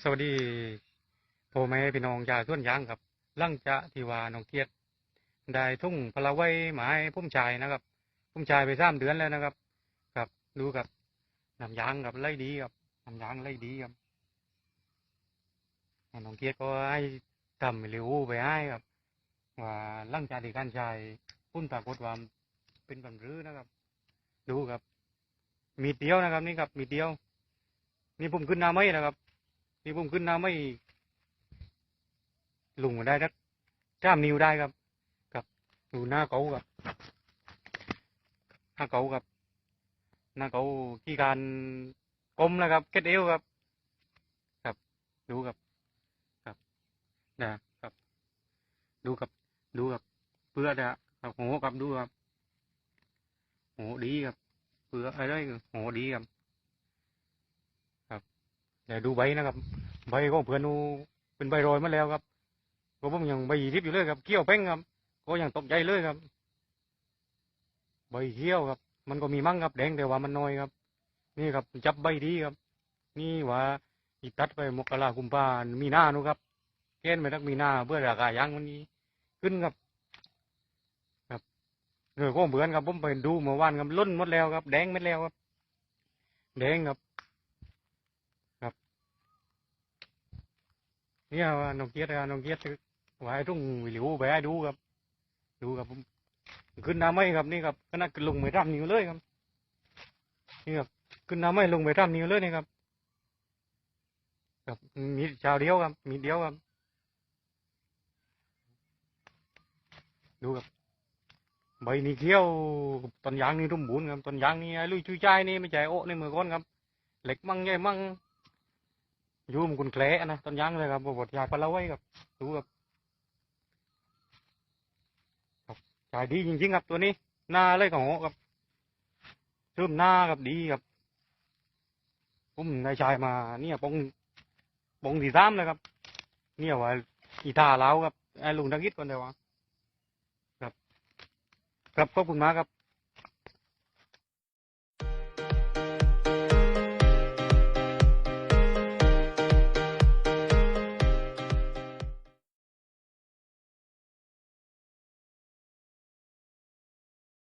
สวัสดีพ่อแม่พี่น้องชาวสวนยางครับลังจากที่ว่าน้องเกียรติได้ทุ่งพลาไว้หมายพุ่มชายนะครับพุ่มชายไปสามเดือนแล้วนะครับครับดูกับน้ำยางกับไล่ดีครับน้ำยางไล่ดีครับน้องเกียรติก็ให้ทำเร็วไปให้ครับว่าลังจากที่การชายพุ่นปรากฏว่าเป็นบันรื้อนะครับ ดูครับ มีเดียวนะครับนี่ครับ มีเดียว นี่ผมขึ้นหน้าไม่นะครับ นี่ผมขึ้นน้าไม่ลุงมาได้สักจ้ามนิ้วได้ครับครับดูหน้าเขาครับหน้าเขาครับ หน้าเขาขี้การกลมนะครับเก็ดเอวครับ ครับ ดูครับ ครับนะครับ ดูครับ ดูครับเพื่อนะครับโหครับดูครับโหดีครับเพื่ออะไรโหดีครับ เดี๋ยวดูใบนะครับ ใบก็เพื่อนดูเป็นใบโรยมาแล้วครับก็ผมยังใบทิพย์อยู่เลยครับเขี้ยวเป้งครับ ก็ยังตกใจเลยครับ ใบเขี้ยวครับ มันก็มีมั่งครับแดงแต่ว่ามันน้อยครับ นี่ครับจับใบดีครับ นี่ว่าอีตัดไปมกราคุมพามีหน้านูครับเกณฑ์ไปทักมีหน้าเพื่อราคายางวันนี้ ขึ้นครับครับเออก็เหมือนครับผมไปดูเมื่อวานครับล้นหมดแล้วครับ แดงหมดแล้วครับ แดงครับ เนี่ยว่าน้องเกียรติอะน้องเกียรติไว้ทุ่งวิลิวไปให้ดูครับ ดูครับผมขึ้นน้ำไม่ครับนี่ครับขนาดขึ้นลงไปร่ำนิ้วเลยครับ นี่ครับขึ้นน้ำไม่ลงไปร่ำนิ้วเลยนี่ครับครับมีชาวเดียวครับ มีเดียวครับ ดูครับใบนี่เขี้ยวต้นยางนี่รุ่มบุญครับต้นยางนี่ไอ้ลุยชุยใจายนี่ไม่ใช่โอ้ในมือก้อนครับ เหล็กมั่งใหญ่มั่งอ ยูมคุณแคลนะต้นยางเลยครับบทยาปลาเล้าไว้ครับดูครับบจ่ายดีจริงๆครับตัวนี้ หน้าเลยของครับเริ่มหน้าครับดีครับผมได้ชายมา เนี่ยปงปงสีซ้ำเลยครับ เนี่ยว่าอีตาเล้าครับไอ้ลุงดังกิดคนเดี๋ยววะครับ ครับขอบคุณมากครับ